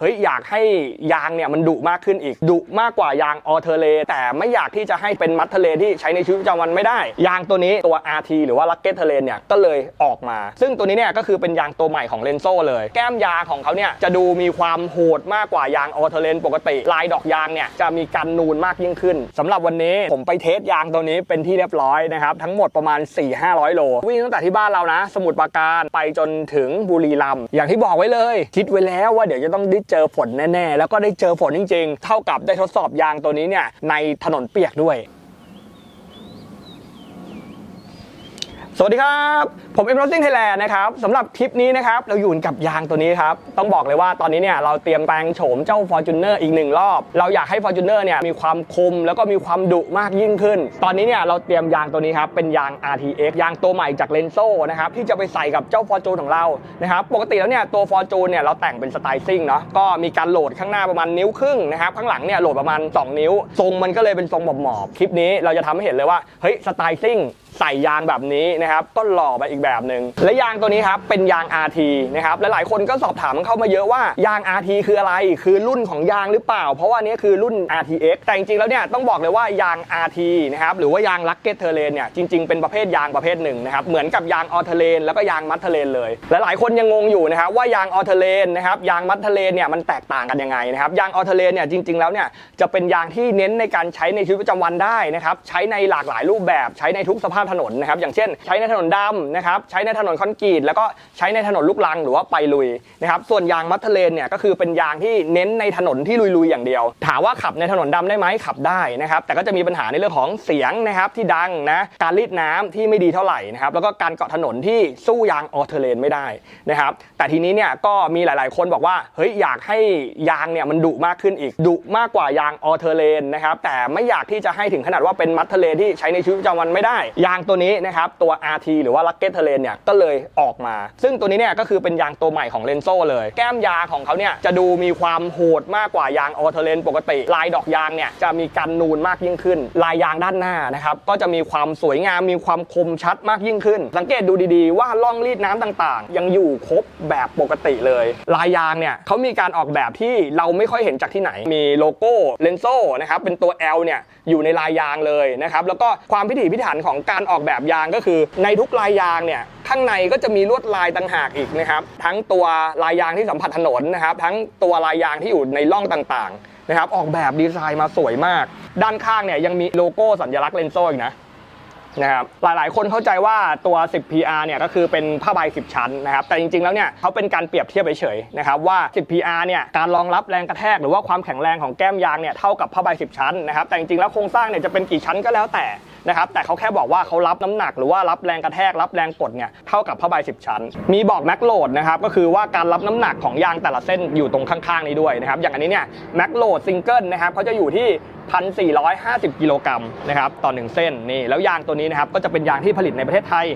เฮ้ยอยากให้ยางเนี่ยมันดุมากขึ้นอีกดุมากกว่ายางออเทเล แต่ไม่อยากที่จะให้เป็นมัดทะเลที่ใช้ในชีวิตประจำวันไม่ได้ ยางตัวนี้ตัว RT หรือว่า Rugged Terrain เนี่ยก็เลยออกมา ซึ่งตัวนี้เนี่ยก็คือเป็นยางตัวใหม่ของเลนโซเลย แก้มยางของเขาเนี่ยจะดูมีความโหดมากกว่ายางออเทเลนปกติ ลายดอกยางเนี่ยจะมีการนูนมากยิ่งขึ้นสำหรับวันนี้ผมไปเทสยางตัวนี้เป็นที่เรียบร้อยนะครับทั้งหมดประมาณ 4-500 โลวิ่งตั้งแต่ที่บ้านเรานะ สมุทรปราการไปจนถึงบุรีรัมย์อย่างที่บอกไว้เลย คิดไว้แล้วว่าเดี๋ยวจะต้องด้เจอฝนแน่ๆ แล้วก็ได้เจอฝนจริง ๆ เท่ากับได้ทดสอบยางตัวนี้เนี่ยในถนนเปียกด้วย สวัสดีครับ ผมเอ็มโรซิ่งไทยแลนด์นะครับสำหรับคลิปนี้นะครับ เราอยู่กับยางตัวนี้ครับ ต้องบอกเลยว่าตอนนี้เนี่ยเราเตรียมแปลงโฉมเจ้า Fortuner อีกหนึ่งรอบ เราอยากให้ Fortuner เนี่ยมีความคมแล้วก็มีความดุมากยิ่งขึ้น ตอนนี้เนี่ยเราเตรียมยางตัวนี้ครับ เป็นยาง RTX ยางตัวใหม่จากเลนโซนะครับ ที่จะไปใส่กับเจ้า Fortune ของเรานะครับปกติแล้วเนี่ยตัว Fortune เนี่ยเราแต่งเป็นสไตล์ซิ่งเนาะก็มีการโหลดข้างหน้าประมาณนิ้วครึ่งนะครับข้างหลังเนี่ยโหลดประมาณ 2 นิ้ว ทรงมันก็เลยเป็นทรงหมอบๆคลิปนี้เราจะทำให้เห็นเลยว่าเฮ้ยสไตล์ซิ่ง ใส่ยางแบบนี้นะครับก็หล่อไปอีกแบบหนึ่งและยางตัวนี้ครับเป็นยาง RT นะครับและหลายคนก็สอบถามเข้ามาเยอะว่ายาง RT คืออะไรคือรุ่นของยางหรือเปล่า เพราะว่านี้คือรุ่น RTX แต่จริงๆแล้วเนี่ยต้องบอกเลยว่ายาง RT นะครับหรือว่ายาง Rugged Terrain เนี่ยจริงๆเป็นประเภทยางประเภทหนึ่งนะครับเหมือนกับยางออเทเลนแล้วก็ยางมัดเทเลนเลยและหลายคนยังงงอยู่นะครับว่ายางออเทเลนนะครับยางมัดเทเลนเนี่ยมันแตกต่างกันยังไงนะครับยางออเทเลนเนี่ยจริง ๆแล้วเนี่ยจะเป็นยางที่เน้นในการใช้ในชีวิตประจำวันได้นะครับใช้ในหลากหลายรูปแบบใช้ในทุกสภาพถนนนะครับอย่างเช่น ใช้ในถนนดำนะครับใช้ในถนนคอนกรีตแล้วก็ใช้ในถนนลูกรังหรือว่าไปลุยนะครับส่วนยางมัดเทเลนเนี่ยก็คือเป็นยางที่เน้นในถนนที่ลุยๆอย่างเดียว ถามว่าขับในถนนดำได้ไหมขับได้นะครับแต่ก็จะมีปัญหาในเรื่องของเสียงนะครับที่ดังนะการรีดน้ำที่ไม่ดีเท่าไหร่นะครับแล้วก็การเกาะถนนที่สู้ยางออเทเลนไม่ได้นะครับแต่ทีนี้เนี่ยก็มีหลาย ๆ คนบอกว่าเฮ้ยอยากให้ยางเนี่ยมันดุมากขึ้นอีกดุมากกว่ายางออเทเลนนะครับแต่ไม่อยากที่จะให้ถึงขนาดว่าเป็นมัดเทเลนที่ใช้ในชีวิตประจำวันไม่ได้ยางตัวนี้นะครับตัว RT หรือว่า Rugged Terrain เนี่ยก็เลยออกมา ซึ่งตัวนี้เนี่ยก็คือเป็นยางตัวใหม่ของเลนโซเลย แก้มยาของเขาเนี่ยจะดูมีความโหดมากกว่ายางออเทเลนปกติ ลายดอกยางเนี่ยจะมีการนูนมากยิ่งขึ้น ลายยางด้านหน้านะครับก็จะมีความสวยงามมีความคมชัดมากยิ่งขึ้น สังเกตดูดีๆ ว่าล่องรีดน้ำต่างๆ ยังอยู่ครบแบบปกติเลย ลายยางเนี่ยเขามีการออกแบบที่เราไม่ค่อยเห็นจากที่ไหน มีโลโก้เลนโซนะครับเป็นตัว L เนี่ยอยู่ในลายยางเลยนะครับแล้วก็ความพิถีพิถันของการออกแบบยางก็คือในทุกลายยางเนี่ยข้างในก็จะมีลวดลายต่างหากอีกนะครับทั้งตัวลายยางที่สัมผัสถนนนะครับทั้งตัวลายยางที่อยู่ในร่องต่างๆนะครับออกแบบดีไซน์มาสวยมาก ด้านข้างเนี่ยยังมีโลโก้สัญลักษณ์เลนโซอีกนะนะครับหลายๆ คนเข้าใจว่าตัว 10 PR เนี่ยก็คือเป็นผ้าใบ 10 ชั้นนะครับ แต่จริง ๆ แล้วเนี่ยเขาเป็นการเปรียบเทียบเฉยๆนะครับว่า 10 PR เนี่ยการรองรับแรงกระแทกหรือว่าความแข็งแรงของแก้มยางเนี่ยเท่ากับผ้าใบ 10 ชั้นนะครับ แต่จริง ๆ แล้วโครงสร้างเนี่ยจะเป็นกี่ชั้นก็แล้วแต่ นะครับแต่เขาแค่บอกว่าเขารับน้ำหนักหรือว่ารับแรงกระแทกรับแรงกดเนี่ยเท่ากับผ้าใบ10 ชั้น มีบอกแม็กโหลดนะครับก็คือว่าการรับน้ำหนักของยางแต่ละเส้นอยู่ตรงข้างๆนี้ด้วยนะครับอย่างอันนี้เนี่ยแม็กโหลดซิงเกิลนะครับเขาจะอยู่ที่1,450กิโลกรัมนะครับต่อ1เส้นนี่แล้วยางตัวนี้นะครับก็จะเป็นยางที่ผลิตในประเทศไทย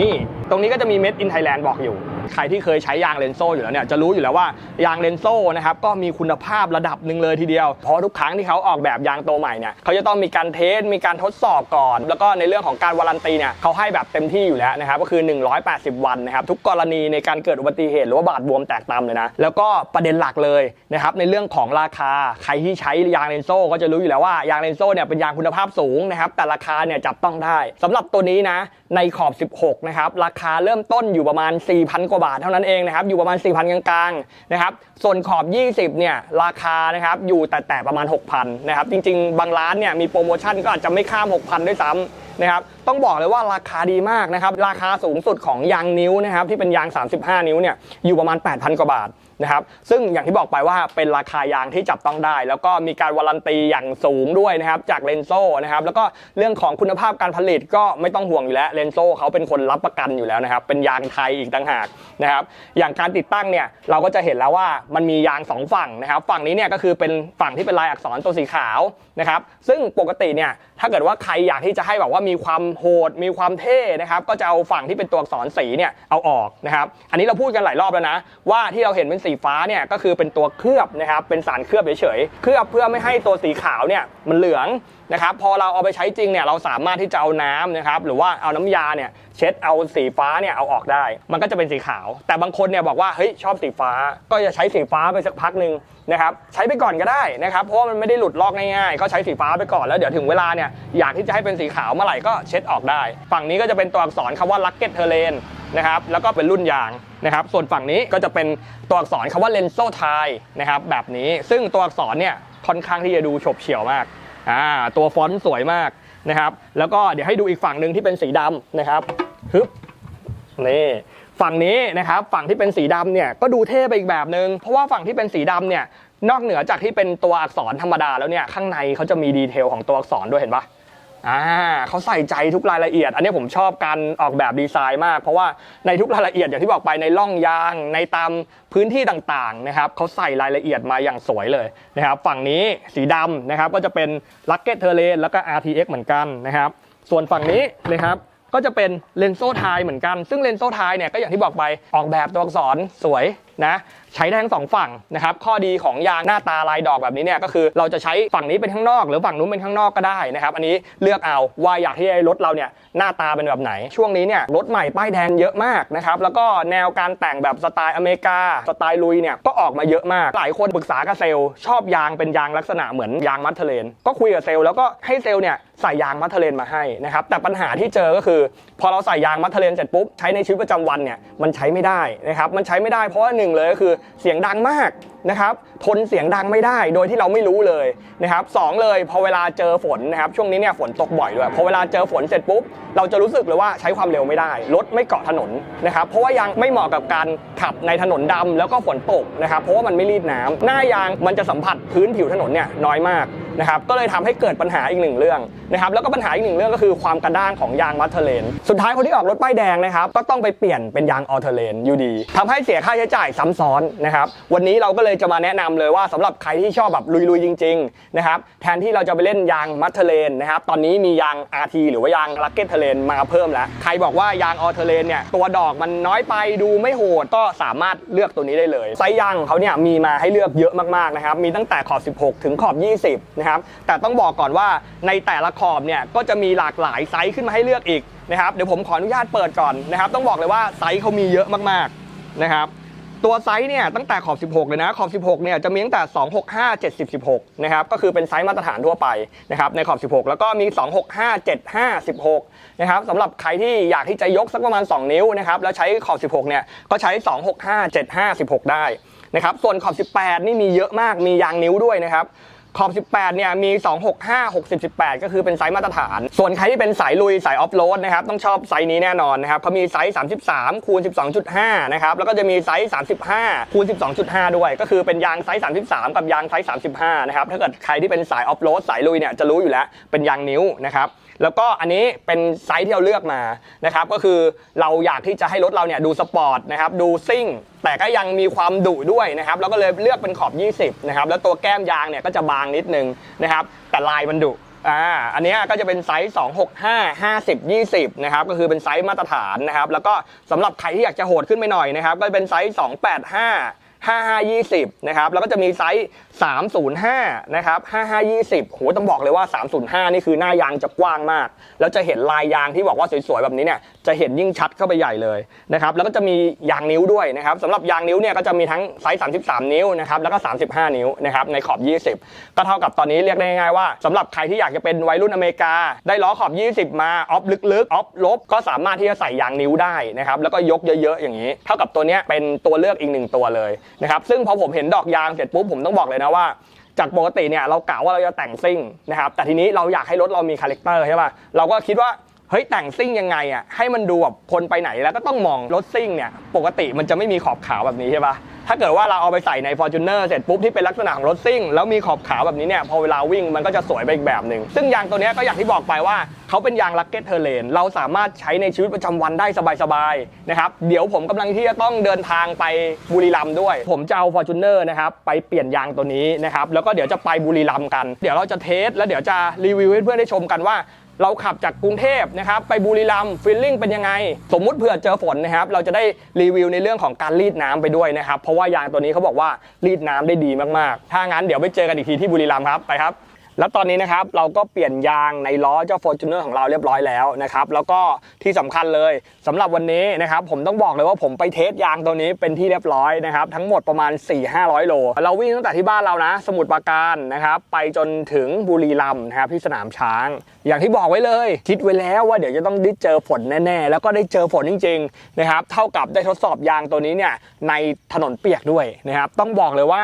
นี่ ตรงนี้ก็จะมี Made in Thailand บอกอยู่ ใครที่เคยใช้ยางเลนโซอยู่แล้วเนี่ยจะรู้อยู่แล้วว่ายางเลนโซนะครับก็มีคุณภาพระดับหนึ่งเลยทีเดียว เพราะทุกครั้งที่เขาออกแบบยางตัวใหม่เนี่ยเขาจะต้องมีการเทส มีการทดสอบก่อน แล้วก็ในเรื่องของการวารันตีเนี่ยเขาให้แบบเต็มที่อยู่แล้วนะครับก็คือ 180 วันนะครับทุกกรณีในการเกิดอุบัติเหตุหรือว่าบาดบวมแตกตามเลยนะแล้วก็ประเด็นหลักเลยนะครับในเรื่องของราคาใครที่ใช้ยางเลนโซก็จะรู้อยู่แล้วว่ายางเลนโซเนี่ยเป็นยางคุณภาพสูงนะครับแต่ราคาเนี่ยจับต้องได้สำหรับตัวนี้นะในขอบ 16นะครับราคาเริ่มต้นอยู่ประมาณ 4,000กว่าบาทเท่านั้นเองนะครับอยู่ประมาณ 4,000 กลางๆนะครับส่วนขอบ 20เนี่ยราคานะครับอยู่แต่แต่ประมาณ 6,000นะครับจริงๆ บางร้านเนี่ยมีโปรโมชั่นก็อาจจะไม่ข้าม 6,000 ด้วยซ้ำนะครับ ต้องบอกเลยว่าราคาดีมากนะครับ ราคาสูงสุดของยางนิ้วนะครับที่เป็นยาง 35 นิ้วเนี่ยอยู่ประมาณ 8,000 กว่าบาทนะครับ ซึ่งอย่างที่บอกไปว่าเป็นราคายางที่จับต้องได้ แล้วก็มีการวารันตีอย่างสูงด้วยนะครับจากเลนโซ่นะครับ แล้วก็เรื่องของคุณภาพการผลิตก็ไม่ต้องห่วงอยู่แล้วเลนโซ่เขาเป็นคนรับประกันอยู่แล้วนะครับ เป็นยางไทยอีกต่างหากนะครับ อย่างการติดตั้งเนี่ยเราก็จะเห็นแล้วว่ามันมียางสองฝั่งนะครับ ฝั่งนี้เนี่ยก็คือเป็นฝั่งที่เป็นลายอักษรตัวสีขาวนะครับ ซึ่งปกติเนี่ยถ้าเกิดว่าใครอยากที่จะให้แบบว่ามีความโหดมีความเท่นะครับก็จะเอาฝั่งที่เป็นตัวอักษรสีเนี่ยเอาออกนะครับอันนี้เราพูดกันหลายรอบแล้วนะ ว่าที่เราเห็นเป็นสีฟ้าเนี่ยก็คือเป็นตัวเคลือบนะครับเป็นสารเคลือบเฉยๆเคลือบเพื่อไม่ให้ตัวสีขาวเนี่ยมันเหลืองนะครับพอเราเอาไปใช้จริงเนี่ยเราสามารถที่จะเอาน้ำนะครับหรือว่าเอาน้ำยาเนี่ยเช็ดเอาสีฟ้าเนี่ยเอาออกได้ มันก็จะเป็นสีขาว แต่บางคนเนี่ยบอกว่าเฮ้ยชอบสีฟ้า ก็จะใช้สีฟ้าไปสักพักหนึ่งนะครับใช้ไปก่อนก็ได้นะครับเพราะว่ามันไม่ได้หลุดลอกง่ายๆก็ใช้สีฟ้าไปก่อนแล้วเดี๋ยวถึงเวลาเนี่ยอยากที่จะให้เป็นสีขาวเมื่อไหร่ก็เช็ดออกได้ ฝั่งนี้ก็จะเป็นตัวอักษรคำว่า Lucket Terrain นะครับแล้วก็เป็นรุ่นยางนะครับส่วนฝั่งนี้ก็จะเป็นตัวอักษรคำว่า Lenso t i นะครับแบบนี้ซึ่งตัวอักษรเนี่ยค่อนข้างที่จะดูฉบเฉี่ยวมาก อ่าตัวฟอนต์สวยมากนะครับ แล้วก็เดี๋ยวให้ดูอีกฝั่งหนึ่งที่เป็นสีดำนะครับฮึบนี่ฝั่งนี้นะครับฝั่งที่เป็นสีดำเนี่ยก็ดูเท่ไปอีกแบบหนึงเพราะว่าฝั่งที่เป็นสีดำเนี่ยนอกเหนือจากที่เป็นตัวอักษรธรรมดาแล้วเนี่ยข้างในเขาจะมีดีเทลของตัวอักษรด้วยเห็นปะ อ่าเขาใส่ใจทุกรายละเอียด อันนี้ผมชอบการออกแบบดีไซน์มาก เพราะว่าในทุกรายละเอียดอย่างที่บอกไปในร่องยาง ในตามพื้นที่ต่างๆนะครับเขาใส่รายละเอียดมาอย่างสวยเลยนะครับ ฝั่งนี้สีดำนะครับก็จะเป็น Lucket Terrain แล้วก็ RTX เหมือนกันนะครับ ส่วนฝั่งนี้นะครับก็จะเป็นเลนโซ่ไทยเหมือนกัน ซึ่งเลนโซ่ไทยเนี่ยก็อย่างที่บอกไปออกแบบตัวอักษรสวย นะใช้ได้ทั้งสองฝั่งนะครับข้อดีของยางหน้าตาลายดอกแบบนี้เนี่ยก็คือเราจะใช้ฝั่งนี้เป็นข้างนอก หรือฝั่งนู้นเป็นข้างนอกก็ได้นะครับอันนี้เลือกเอาว่าอยากที่ให้รถเราเนี่ยหน้าตาเป็นแบบไหน ช่วงนี้เนี่ยรถใหม่ป้ายแดงเยอะมากนะครับแล้วก็แนวการแต่งแบบสไตล์อเมริกาสไตล์ลุยเนี่ยก็ออกมาเยอะมาก หลายคนปรึกษากับเซลล์ชอบยางเป็นยางลักษณะเหมือนยางมัทเทเลนก็คุยกับเซลล์แล้วก็ให้เซลล์เนี่ยใส่ยางมัทเทเลนมาให้นะครับแต่ปัญหาที่เจอก็คือ พอเราใส่ยางมัทเทเลนเสร็จปุ๊บใช้ในชีวิตประจำวันเนี่ยมันใช้ไม่ได้นะครับมันใช้ไม่ได้เพราะว่าหนึ่งเลยก็คือเสียงดังมากนะครับทนเสียงดังไม่ได้โดยที่เราไม่รู้เลยนะครับสองเลยพอเวลาเจอฝนนะครับช่วงนี้เนี่ยฝนตกบ่อยด้วยพอเวลาเจอฝนเสร็จปุ๊บเราจะรู้สึกเลยว่าใช้ความเร็วไม่ได้รถไม่เกาะถนนนะครับเพราะว่ายางไม่เหมาะกับการขับในถนนดำแล้วก็ฝนตกนะครับเพราะว่ามันไม่รีดน้ำหน้ายางมันจะสัมผัสพื้นผิวถนนเนี่ยน้อยมาก นะครับก็เลยทำให้เกิดปัญหาอีกหนึ่งเรื่องนะครับแล้วก็ปัญหาอีกหนึ่งเรื่องก็คือความกระด้างของยางมัทเทเลนสุดท้ายคนที่ออกรถป้ายแดงนะครับก็ต้องไปเปลี่ยนเป็นยางออเทเลนอยู่ดีทำให้เสียค่าใช้จ่ายซ้ำซ้อนนะครับวันนี้เราก็เลยจะมาแนะนำเลยว่าสำหรับใครที่ชอบแบบลุยๆจริงๆนะครับแทนที่เราจะไปเล่นยางมัทเทเลนนะครับตอนนี้มียาง RT หรือว่ายางลักเก็ตเทเลนมาเพิ่มแล้วใครบอกว่ายางออเทเลนเนี่ยตัวดอกมันน้อยไปดูไม่โหดก็สามารถเลือกตัวนี้ได้เลยไซส์ยางของเขาเนี่ยมีมาให้เลือกเยอะมากๆนะครับมีตั้งแต่ขอบ 16 ถึงขอบ 20นะครับ แต่ต้องบอกก่อนว่าในแต่ละขอบเนี่ยก็จะมีหลากหลายไซส์ขึ้นมาให้เลือกอีกนะครับ เดี๋ยวผมขออนุญาตเปิดก่อนนะครับ ต้องบอกเลยว่าไซส์เขามีเยอะมากๆนะครับตัวไซส์เนี่ยตั้งแต่ขอบ 16 เลยนะ ขอบ 16 เนี่ยจะมีตั้งแต่ 265 70 16 นะครับ ก็คือเป็นไซส์มาตรฐานทั่วไปนะครับในขอบ 16 แล้วก็มี 265 75 16 นะครับสำหรับใครที่อยากที่จะยกสักประมาณ 2 นิ้วนะครับแล้วใช้ขอบ 16 เนี่ยก็ใช้ 265 75 16 ได้นะครับส่วนขอบ 18 นี่มีเยอะมากมียางนิ้วด้วยนะครับ ขอบ 18 เนี่ย มี 265 60 18 ก็คือเป็นไซส์มาตรฐาน ส่วนใครที่เป็นสายลุย สายออฟโรดนะครับ ต้องชอบไซส์นี้แน่นอนนะครับเขามีไซส์ 33 คูณ 12.5 นะครับ แล้วก็จะมีไซส์ 35 คูณ 12.5 ด้วย ก็คือเป็นยางไซส์ 33 กับยางไซส์ 35 นะครับ ถ้าเกิดใครที่เป็นสายออฟโรดสายลุยเนี่ย จะรู้อยู่แล้ว เป็นยางนิ้วนะครับ แล้วก็อันนี้เป็นไซส์ที่เราเลือกมา นะครับ ก็คือเราอยากที่จะให้รถเราเนี่ยดูสปอร์ตนะครับ ดูซิ่ง แต่ก็ยังมีความดุด้วยนะครับแล้วก็เลยเลือกเป็นขอบ 20 นะครับ แล้วตัวแก้มยางเนี่ยก็จะบางนิดนึงนะครับ แต่ลายมันดุอ่าอันนี้ก็จะเป็นไซส์ 265 50 20 นะครับ ก็คือเป็นไซส์มาตรฐานนะครับ แล้วก็สำหรับใครที่อยากจะโหดขึ้นไปหน่อยนะครับ ก็เป็นไซส์ 285 5520 นะครับ แล้วก็จะมีไซส์ 305 นะครับ 5520 โห ต้องบอกเลยว่า 305 นี่คือหน้ายางจะกว้างมาก แล้วจะเห็นลายยางที่บอกว่าสวยๆ แบบนี้เนี่ย จะเห็นยิ่งชัดเข้าไปใหญ่เลยนะครับ แล้วก็จะมียางนิ้วด้วยนะครับสำหรับยางนิ้วเนี่ยก็จะมีทั้งไซส์ 33 นิ้วนะครับ แล้วก็ 35 นิ้วนะครับในขอบ 20 ก็เท่ากับตอนนี้เรียกได้ง่ายๆว่าสำหรับใครที่อยากจะเป็นวัยรุ่นอเมริกา ได้ล้อขอบ 20 มาออฟลึกๆออฟลบก็สามารถที่จะใส่ยางนิ้วได้นะครับแล้วก็ยกเยอะๆอย่างนี้ เท่ากับตัวนี้เป็นตัวเลือกอีกหนึ่งตัวเลยนะครับซึ่งพอผมเห็นดอกยางเสร็จปุ๊บผมต้องบอกเลยนะว่าจากปกติเนี่ยเรากะว่าเราจะแต่งซิ่งนะครับแต่ทีนี้เราอยากให้รถเรามีคาแรคเตอร์ใช่ป่ะเราก็คิดว่าเฮ้ยแต่งซิ่งยังไงอะให้มันดูแบบคนไปไหนแล้วก็ต้องมองรถซิ่งเนี่ยปกติมันจะไม่มีขอบขาวแบบนี้ใช่ป่ะ ถ้าเกิดว่าเราเอาไปใส่ใน f o r t u n e r เสร็จปุ๊บที่เป็นลักษณะของรถซิ่ง แล้วมีขอบขาวแบบนี้เนี่ยพอเวลาวิ่งมันก็จะสวยไปอีกแบบหนึ่งซึ่งยางตัวนี้ก็อย่างที่บอกไปว่าเขาเป็นยางลักเก็ตเทเลนเราสามารถใช้ในชีวิตประจำวันได้สบายๆนะครับเดี๋ยวผมกำลังที่จะต้องเดินทางไปบุรีรัมย์ด้วย ผมจะเอา f o r t u n e r นะครับไปเปลี่ยนยางตัวนี้นะครับแล้วก็เดี๋ยวจะไปบุรีรัมย์กัน เดี๋ยวเราจะเทสแล้วเดี๋ยวจะรีวิวให้เพื่อนได้ชมกันว่า เราขับจากกรุงเทพนะครับไปบุรีรัมย์ฟิลลิ่งเป็นยังไง สมมุติเผื่อเจอฝนนะครับเราจะได้รีวิวในเรื่องของการรีดน้ำไปด้วยนะครับ เพราะว่ายางตัวนี้เขาบอกว่ารีดน้ำได้ดีมากๆ ถ้างั้นเดี๋ยวไปเจอกันอีกทีที่บุรีรัมย์ครับไปครับ แล้วตอนนี้นะครับเราก็เปลี่ยนยางในล้อเจ้า Fortuner ของเราเรียบร้อยแล้วนะครับแล้วก็ที่สำคัญเลยสำหรับวันนี้นะครับผมต้องบอกเลยว่าผมไปเทสยางตัวนี้เป็นที่เรียบร้อยนะครับทั้งหมดประมาณ 4-500 โล เราวิ่งตั้งแต่ที่บ้านเรานะ สมุทรปราการนะครับไปจนถึงบุรีรัมย์นะครับที่สนามช้าง อย่างที่บอกไว้เลย คิดไว้แล้วว่าเดี๋ยวจะต้องได้เจอฝนแน่ๆ แล้วก็ได้เจอฝนจริงๆนะครับเท่ากับได้ทดสอบยางตัวนี้เนี่ยในถนนเปียกด้วยนะครับต้องบอกเลยว่า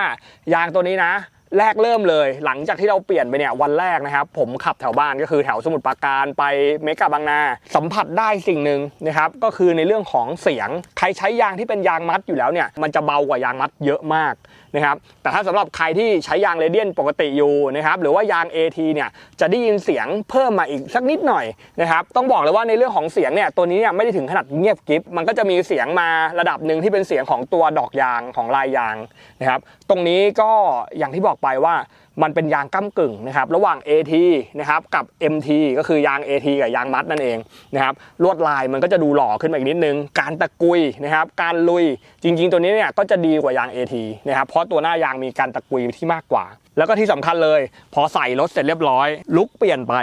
ยางตัวนี้นะ แรกเริ่มเลย หลังจากที่เราเปลี่ยนไปเนี่ยวันแรกนะครับ ผมขับแถวบ้านก็คือแถวสมุทรปราการไปเมกาบางนา สัมผัสได้สิ่งหนึ่งนะครับก็คือในเรื่องของเสียง ใครใช้ยางที่เป็นยางมัดอยู่แล้วเนี่ยมันจะเบากว่ายางมัดเยอะมาก นะครับแต่ถ้าสำหรับใครที่ใช้ยางเรเดียนปกติอยู่นะครับหรือว่ายาง AT เนี่ยจะได้ยินเสียงเพิ่มมาอีกสักนิดหน่อยนะครับต้องบอกเลยว่าในเรื่องของเสียงเนี่ยตัวนี้เนี่ยไม่ได้ถึงขนาดเงียบกริบมันก็จะมีเสียงมาระดับหนึ่งที่เป็นเสียงของตัวดอกยางของลายยางนะครับตรงนี้ก็อย่างที่บอกไปว่ามันเป็นยางก้ากึ่งนะครับระหว่าง AT นะครับกับ MT ก็คือยาง AT กับยางมัดนั่นเองนะครับลวดลายมันก็จะดูหล่อขึ้นมาอีกนิดนึง การตะกุยนะครับการลุยจริง ๆ ตัวนี้เนี่ยก็จะดีกว่ายาง AT นะครับเพราะตัวหน้ายางมีการตะกุยที่มากกว่าแล้วก็ที่สำคัญเลย พอใส่รถเสร็จเรียบร้อย ลุกเปลี่ยนไป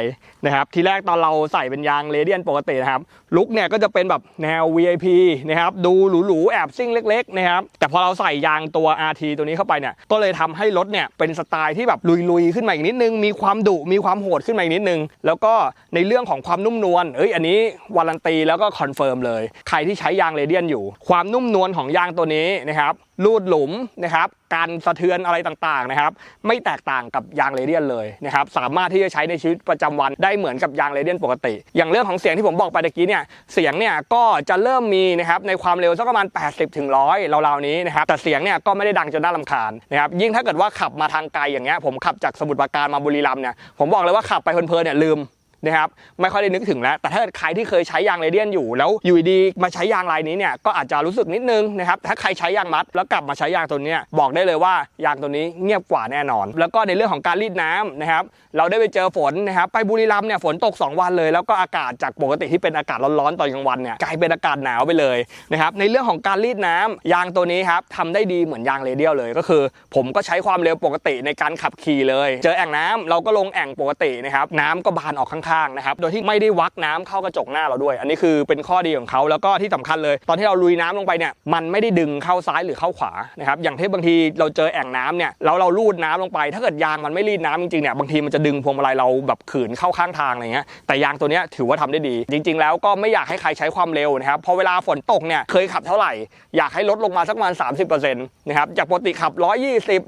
นะครับทีแรกตอนเราใส่เป็นยางเรเดียนปกตินะครับลุกเนี่ยก็จะเป็นแบบแนว VIP นะครับดูหรูๆแอบซิ่งเล็กๆนะครับแต่พอเราใส่ยางตัว RT ตัวนี้เข้าไปเนี่ยก็เลยทำให้รถเนี่ยเป็นสไตล์ที่แบบลุยๆขึ้นมาอีกนิดนึง มีความดุมีความโหดขึ้นมาอีกนิดนึง แล้วก็ในเรื่องของความนุ่มนวลเอ้ยอันนี้วารันตีแล้วก็คอนเฟิร์มเลย ใครที่ใช้ยางเรเดียนอยู่ ความนุ่มนวลของยางตัวนี้นะครับ ลูดหลุมนะครับการสะเทือนอะไรต่างๆนะครับ ไม่แตกต่างกับยางเรเดียนเลยนะครับสามารถที่จะใช้ในชีวิตประจำวันได้เหมือนกับยางเรเดียนปกติ อย่างเรื่องของเสียงที่ผมบอกไปตะกี้เนี่ยเสียงเนี่ยก็จะเริ่มมีนะครับในความเร็วสักประมาณ 80ถึง100ราวๆนี้นะครับแต่เสียงเนี่ยก็ไม่ได้ดังจนน่ารำคาญนะครับยิ่งถ้าเกิดว่าขับมาทางไกลอย่างเงี้ยผมขับจากสมุทรปราการมาบุรีรัมย์เนี่ยผมบอกเลยว่าขับไปเพลินๆเนี่ยลืม นะครับไม่ค่อยได้นึกถึงแล้ว แต่ถ้าเกิดใครที่เคยใช้ยางเรเดียนอยู่ แล้วอยู่ดีมาใช้ยางลายนี้เนี่ยก็อาจจะรู้สึกนิดนึงนะครับถ้าใครใช้ยางมัด แล้วกลับมาใช้ยางตัวนี้บอกได้เลยว่ายางตัวนี้เงียบกว่าแน่นอน แล้วก็ในเรื่องของการรีดน้ำนะครับเราได้ไปเจอฝนนะครับไปบุรีรัมย์เนี่ยฝนตก 2 วันเลย แล้วก็อากาศจากปกติที่เป็นอากาศร้อนๆตอนกลางวันเนี่ยกลายเป็นอากาศหนาวไปเลยนะครับในเรื่องของการรีดน้ำยางตัวนี้ครับทำได้ดีเหมือนยางเรเดียลเลยก็คือ ผมก็ใช้ความเร็วปกติในการขับขี่เลย เจอแอ่งน้ำเราก็ลงแอ่งปกตินะครับน้ำก็บานออกข้างๆนะครับโดยที่ไม่ได้วักน้ำเข้ากระจกหน้าเราด้วย อันนี้คือเป็นข้อดีของเขาแล้วก็ที่สำคัญเลย ตอนที่เราลุยน้ำลงไปเนี่ยมันไม่ได้ดึงเข้าซ้ายหรือเข้าขวานะครับอย่างที่บางทีเราเจอแอ่งน้ำเนี่ยแล้วเราลูดน้ำลงไป ถ้าเกิดยางมันไม่รีดน้ำจริงๆเนี่ยบางทีมันจะดึงพวงมาลัยเราแบบขืนเข้าข้างทางอะไรเงี้ยแต่ยางตัวเนี้ยถือว่าทำได้ดี จริง ๆ แล้วก็ไม่อยากให้ใครใช้ความเร็วนะครับพอเวลาฝนตกเนี่ยเคยขับเท่าไหร่อยากให้ลดลงมาสักประมาณ30%นะครับจากปกติขับ 120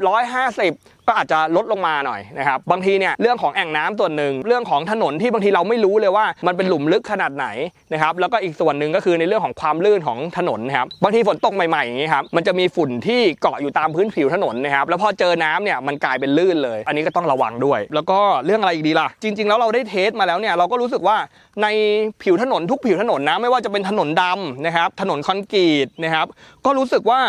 150 ก็อาจจะลดลงมาหน่อยนะครับบางทีเนี่ยเรื่องของแอ่งน้ำส่วนหนึ่งเรื่องของถนนที่บางทีเราไม่รู้เลยว่ามันเป็นหลุมลึกขนาดไหนนะครับแล้วก็อีกส่วนหนึ่งก็คือในเรื่องของความลื่นของถนนนะครับบางทีฝนตกใหม่ๆอย่างนี้ครับมันจะมีฝุ่นที่เกาะอยู่ตามพื้นผิวถนนนะครับแล้วพอเจอน้ำเนี่ยมันกลายเป็นลื่นเลย อันนี้ก็ต้องระวังด้วย แล้วก็เรื่องอะไรอีกดีล่ะ จริง ๆ แล้วเราได้เทสมาแล้วเนี่ยเราก็รู้สึกว่าในผิวถนนทุกผิวถนนนะไม่ว่าจะเป็นถนนดำนะครับถนนคอนกรีตนะครับก็รู้สึกว่า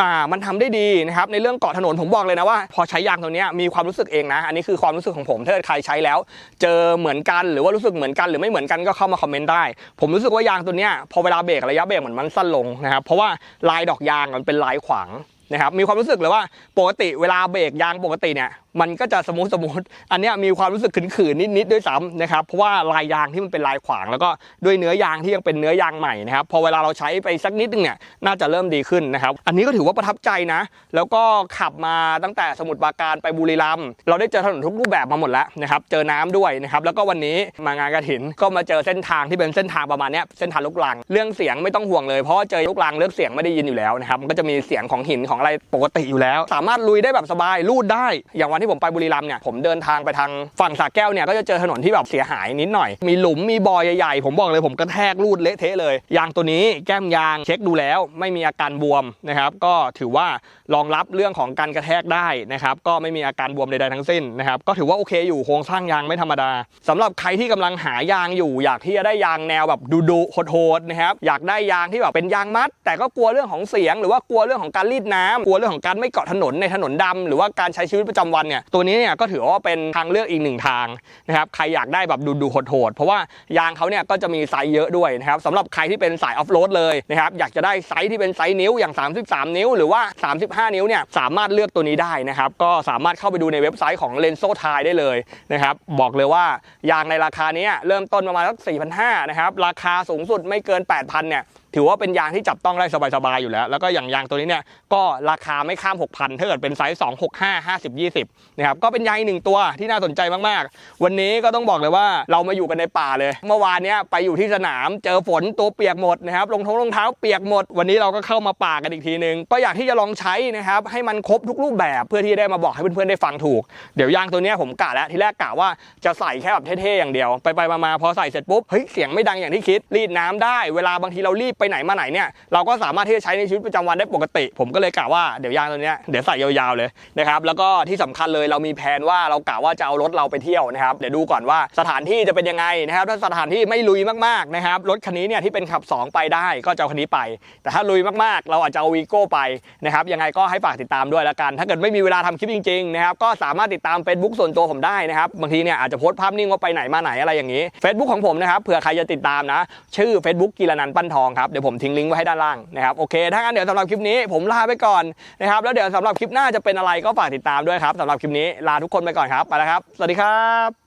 อ่ามันทำได้ดีนะครับในเรื่องเกาะถนนผมบอกเลยนะว่า พอใช้ยางตัวนี้มีความรู้สึกเองนะ อันนี้คือความรู้สึกของผมถ้าเกิดใครใช้แล้ว เจอเหมือนกันหรือว่ารู้สึกเหมือนกันหรือไม่เหมือนกันก็เข้ามาคอมเมนต์ได้ ผมรู้สึกว่ายางตัวนี้พอเวลาเบรกระยะเบรกเหมือนมันสั้นลงนะครับเพราะว่าลายดอกยางมันเป็นลายขวางนะครับมีความรู้สึกเลยว่าปกติเวลาเบรกยางปกติเนี่ย มันก็จะสมูทสมูทอันนี้มีความรู้สึกขืนๆนิดๆด้วยซ้ำนะครับเพราะว่าลายยางที่มันเป็นลายขวาง แล้วก็ด้วยเนื้อยางที่ยังเป็นเนื้อยางใหม่นะครับพอเวลาเราใช้ไปสักนิดนึงเนี่ยน่าจะเริ่มดีขึ้นนะครับ อันนี้ก็ถือว่าประทับใจนะ แล้วก็ขับมาตั้งแต่สมุทรปราการไปบุรีรัมย์เราได้เจอถนนทุกรูปแบบมาหมดแล้วนะครับเจอน้ำด้วยนะครับแล้วก็วันนี้มางานกระถินก็มาเจอเส้นทางที่เป็นเส้นทางประมาณนี้เส้นทางลูกลัง เรื่องเสียงไม่ต้องห่วงเลยเพราะเจอลูกลังเรื่องเสียงไม่ได้ยินอยู่แล้วนะครับมันก็จะมีเสียงของหินของอะไรปกติอยู่แล้ว สามารถลุยได้แบบสบายลูดได้อย่างวันที่ผมไปบุรีรัมย์เนี่ยผมเดินทางไปทางฝั่งสระแก้วเนี่ยก็จะเจอถนนที่แบบเสียหายนิดหน่อย มีหลุมมีบอยใหญ่ๆ ผมบอกเลยผมกระแทกลูดเละเทะเลย ยางตัวนี้แก้มยางเช็คดูแล้วไม่มีอาการบวมนะครับก็ถือว่ารองรับเรื่องของการกระแทกได้นะครับก็ไม่มีอาการบวมใดๆทั้งสิ้นนะครับก็ถือว่าโอเคอยู่โครงสร้างยางไม่ธรรมดาสำหรับใครที่กำลังหายางอยู่ อยากที่จะได้ยางแนวแบบดุๆโหดๆนะครับอยากได้ยางที่แบบเป็นยางมัด แต่ก็กลัวเรื่องของเสียง หรือว่ากลัวเรื่องของการรีดน้ำกลัวเรื่องของการไม่เกาะถนนในถนนดำหรือว่าการใช้ชีวิตประจำวันเนี่ยตัวนี้เนี่ยก็ถือว่าเป็นทางเลือกอีกหนึ่งทางนะครับใครอยากได้แบบดูดูโหดๆเพราะว่ายางเขาเนี่ยก็จะมีไซส์เยอะด้วยนะครับสำหรับใครที่เป็นสายออฟโรดเลยนะครับอยากจะได้ไซส์ที่เป็นไซส์นิ้วอย่าง 33 นิ้ว หรือว่า 35 นิ้วเนี่ยสามารถเลือกตัวนี้ได้นะครับก็สามารถเข้าไปดูในเว็บไซต์ของ l e n s o t i ได้เลยนะครับบอกเลยว่ายางในราคานี้เริ่มต้นประมาณสัก4,500นะครับราคาสูงสุดไม่เกิน 8,000เนี่ยถือว่าเป็นยางที่จับต้องได้สบายๆอยู่แล้ว แล้วก็อย่างยางตัวนี้เนี่ยก็ราคาไม่ข้าม 6,000 ถ้าเกิดเป็นไซส์ 265 50 20 นะครับ ก็เป็นยางอีกหนึ่งตัวที่น่าสนใจมากๆ วันนี้ก็ต้องบอกเลยว่าเรามาอยู่กันในป่าเลย เมื่อวานเนี้ยไปอยู่ที่สนามเจอฝนตัวเปียกหมดนะครับรองท้องรองเท้าเปียกหมด วันนี้เราก็เข้ามาป่ากันอีกทีนึง ก็อยากที่จะลองใช้นะครับให้มันครบทุกรูปแบบเพื่อที่จะได้มาบอกให้เพื่อนๆได้ฟังถูก เดี๋ยวยางตัวนี้ผมกะแล้วทีแรกกะว่าจะใส่แค่แบบเท่ๆอย่างเดียว ไปไปๆมาๆพอใส่เสร็จปุ๊บเฮ้ยเสียงไม่ดังอย่างที่คิดรีดน้ำได้เวลาบางทีเรารีบไปไหนมาไหนเนี่ยเราก็สามารถที่จะใช้ในชีวิตประจำวันได้ปกติ ผมก็เลยกะว่าเดี๋ยวยางตัวเนี้ยเดี๋ยวใส่ยาวๆเลยนะครับแล้วก็ที่สำคัญเลยเรามีแผนว่าเรากะว่าจะเอารถเราไปเที่ยวนะครับเดี๋ยวดูก่อนว่าสถานที่จะเป็นยังไงนะครับถ้าสถานที่ไม่ลุยมากๆนะครับรถคันนี้เนี่ยที่เป็นขับ 2 ไปได้ก็จะคันนี้ไป แต่ถ้าลุยมากๆ เราอาจจะเอาวีโก้ไปนะครับยังไงก็ให้ฝากติดตามด้วยละกัน ถ้าเกิดไม่มีเวลาทำคลิปจริงๆนะครับก็สามารถติดตาม Facebook ส่วนตัวผมได้นะครับบางทีเนี่ยอาจจะโพสต์ภาพนิ่งว่าไปไหนมาไหนอะไรอย่างนี้ Facebook ของผมนะครับเผื่อใครจะติดตามนะ ชื่อ Facebook กีรนันปั้นทองครับเดี๋ยวผมทิ้งลิงก์ไว้ให้ด้านล่างนะครับโอเคถ้างั้นเดี๋ยวสำหรับคลิปนี้ผมลาไปก่อนนะครับแล้วเดี๋ยวสำหรับคลิปหน้าจะเป็นอะไรก็ฝากติดตามด้วยครับสำหรับคลิปนี้ลาทุกคนไปก่อนครับไปแล้วครับ สวัสดีครับ